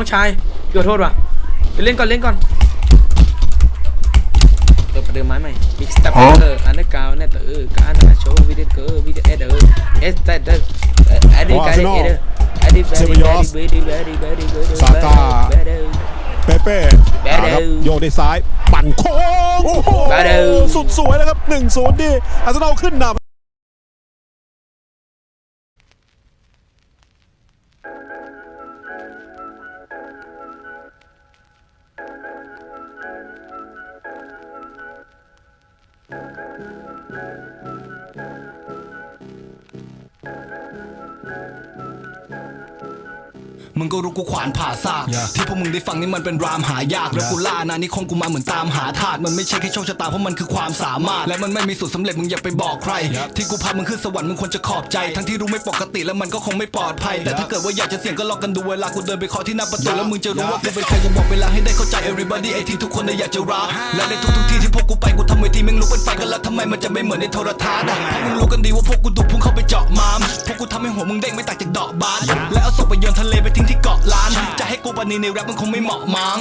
น้องชายพี่ขอโทษว่ะเดี๋ยวเล่นก่อนเล่นก่อนเปิดประเดิมไม้ใหม่มิกซ์ตับเอออันเดอร์กาวเนี่ยเตอร์การนาโชว์วิดีโอวิดีโอเอเดอร์เอสแต่เดอร์อดีการเอเดอร์อดีแบดีแบดีแบดีแบดีแบดีซาก้าแบดีเปเป้แบเดลอ่าครับโยกด้วยซ้าย ปั่นโค้งโอ้โหแบเดลสุดสวยแล้วครับ1นศูนย์ดิอาร์เซนอลขึ้นนำ มึงก็รู้กูขวานผ่าซาก ที่พวกมึงได้ฟังนี่มันเป็นรามหายาก แล้วกูล่านานี่คงกูมาเหมือนตามหาธาตุมันไม่ใช่แค่โชคชะตาเพราะมันคือความสามารถ และมันไม่มีสูตรสำเร็จมึงอย่าไปบอกใคร ที่กูพามึงขึ้นสวรรค์มึงควรจะขอบใจ ทั้งที่รู้ไม่ปกติแล้วมันก็คงไม่ปลอดภัย แต่ถ้าเกิดว่าอยากจะเสี่ยงก็ลองกันดูเวลากูเดินไปเคาะที่หน้าประตูแล้วมึงจะรู้ว่ากูเป็นใครกูบอกเวลาให้ได้เข้าใจ everybody ไอ้ที่ทุกคนได้อยากจะรักและในทุกๆที่ที่พวกกูไปกูทำเวทีแม่งลุกเป็นไฟกันแล้วทำไมมันจะไม่เหมือนในโทรทัศน์อะเพราะมึงรู้กันดีว่าพวกกูดุพุ่งเข้าไปเจาะมามพวกกูทำให้หัวมึงเด้งไม่ต่างจากดอกบานและเอาศพไปโยนทะเลไปทิ้งที่เกาะล้าน จะให้กูปานีในแรปมันคงไม่เหมาะมั้ง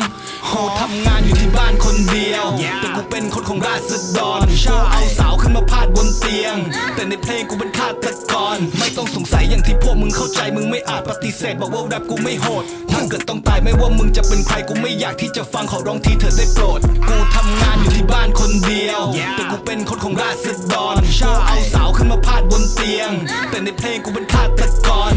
กูทำงานอยู่ที่บ้านคนเดียว แต่กูเป็นคนของราษฎรกูเอาสาวขึ้นมาพาดบนเตียง แต่ในเพลงกูเป็นฆาตกร ไม่ต้องสงสัยอย่างที่พวกมึงเข้าใจมึงไม่อาจปฏิเสธบอกว่าแรปกูไม่โหด ถ้าเกิดต้องตายไม่ว่ามึงจะเป็นใครกูไม่อยากที่จะฟังขอร้องทีเธอได้โปรด กูทำงานอยู่ที่บ้านคนเดียว แต่กูเป็นคนของราษฎรกูเอาสาวขึ้นมาพาดบนเตียง แต่ในเพลงกูเป็นฆาตกร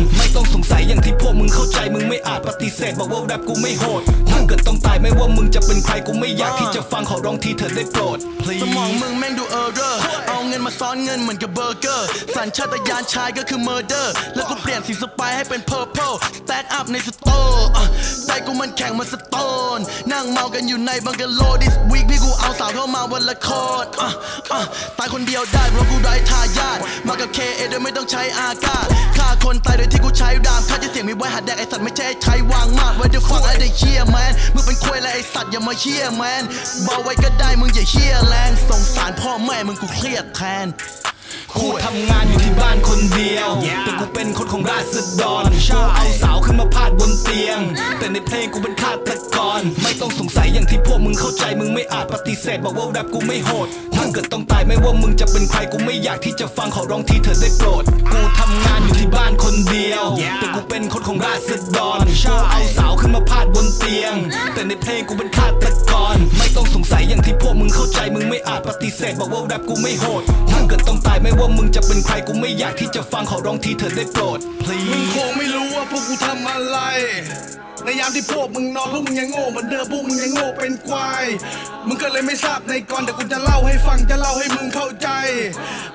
อาจปฏิเสธบอกว่าแรปกูไม่โหด ถ้าเกิดต้องตายไม่ว่ามึงจะเป็นใครกูไม่อยากที่จะฟังขอร้องทีเธอได้โปรด Please สมองมึงแม่งดูเออร์เรอร์เอาเงินมาซ้อนเงินเหมือนกับเบอร์เกอร์ สัญชาตญาณชายก็คือเมอร์เดอร์ แล้วก็เปลี่ยนสีสไปให้เป็นเพอร์เพลสแต็กอัพในสโตร์ กูมันแข็งมาสโตน นั่งเมากันอยู่ในบังกะโล this week พี่กูเอาสาวเข้ามาวันละคนอะอะตายคนเดียวได้เพราะกูไร้ทายาทมากับเคเอโดยไม่ต้องใช้อากาศฆ่าคนตายโดยที่กูใช้ดามค่าจะเสียงมีไว้หัดแดกไอสัตว์ไม่ใช่ใช้วางมากไว้เดี๋ยวฟังไอเด็กเชี่ยแมนมึงเป็นควยและไอสัตว์อย่ามาเชี่ยแมนเบาไว้ก็ได้มึงอย่าเชี่ยแรงสงสารพ่อแม่มึงกูเครียดแทน กูทำงานอยู่ที่บ้านคนเดียว แต่กูเป็นคนของราษฎรกูเอาสาวขึ้นมาพาดบนเตียง แต่ในเพลงกูเป็นฆาตกร ไม่ต้องสงสัยอย่างที่พวกมึงเข้าใจมึงไม่อาจปฏิเสธ บอกว่าแรปกูไม่โหดถ้าเกิดต้องตายไม่ว่ามึงจะเป็นใครกูไม่อยากที่จะฟังขอร้องทีเธอได้โปรด กูทำงานอยู่ที่บ้านคนเดียว แต่กูเป็นคนของราษฎรกูเอา เตียง แต่ในเพลงกูเป็นฆาตกร ไม่ต้องสงสัยอย่างที่พวกมึงเข้าใจมึงไม่อาจปฏิเสธบอกว่าแรปกูไม่โหดถ้าเกิดต้องตายไม่ว่ามึงจะเป็นใครกูไม่อยากที่จะฟังขอร้องทีเธอได้โปรดมึง please คงไม่รู้ว่าพวกกูทำอะไร ในยามที่พวกมึงนอนพวกมึงยังโง่เหมือนเดิมพวกมึงยังโง่เป็นควาย มึงก็เลยไม่ทราบในก่อนแต่กูจะเล่าให้ฟังจะเล่าให้มึงเข้าใจ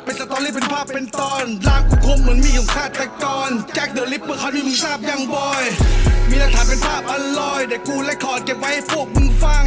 เป็นสตอรี่เป็นภาพเป็นตอนร่างกูคมเหมือนมีของฆาตกรแจ็คเดอะลิปเปอร์เขาที่มึงทราบยังบอย มีหลักฐานเป็นภาพอลอยเดี๋ยวกูและคอร์ดเก็บไว้ให้พวกมึงฟัง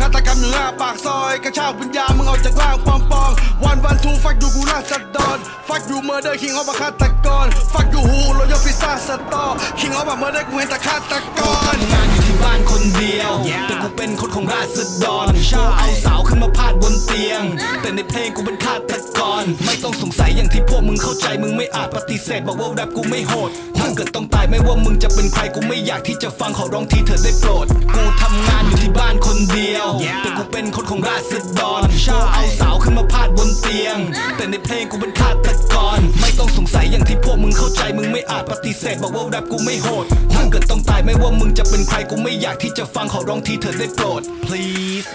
ฆาตกรรมอยู่หน้าปากซอยกระชากวิญญาณมึงออกจากร่างปอมปองวันวันทูฟักอยู่กูราษฎรฟักอยู่เมอร์เดอร์คิงออฟฆาตกรฟักอยู่ฮูโรยพิซซ่าสตอคิงออฟเมอร์เดอร์กูเห็นแต่ฆาตกร ทำงานอยู่ที่บ้านคนเดียว แต่กูเป็นคนของราษฎรกูเอาสาวขึ้น มาพาดบนเตียง แต่ในเพลงกูเป็นฆาตกร ไม่ต้องสงสัยอย่างที่พวกมึงเข้าใจมึงไม่อาจปฏิเสธบอกว่าแรปกูไม่โหดถ้าเกิดต้องตายไม่ว่ามึงจะเป็นใครกูไม่อยากที่จะฟังขอร้องทีเธอได้โปรด กูทำงานอยู่ที่บ้านคนเดียว แต่กูเป็นคนของราษฎรกูเอาสาวขึ้นมาพาดบนเตียง แต่ในเพลงกูเป็นฆาตกร ไม่ต้องสงสัยอย่างที่พวกมึงเข้าใจมึงไม่อาจปฏิเสธบอกว่าแรปกูไม่โหดถ้าเกิดต้องตายไม่ว่ามึงจะเป็นใครกูไม่อยากที่จะฟังขอร้องทีเธอได้โปรด please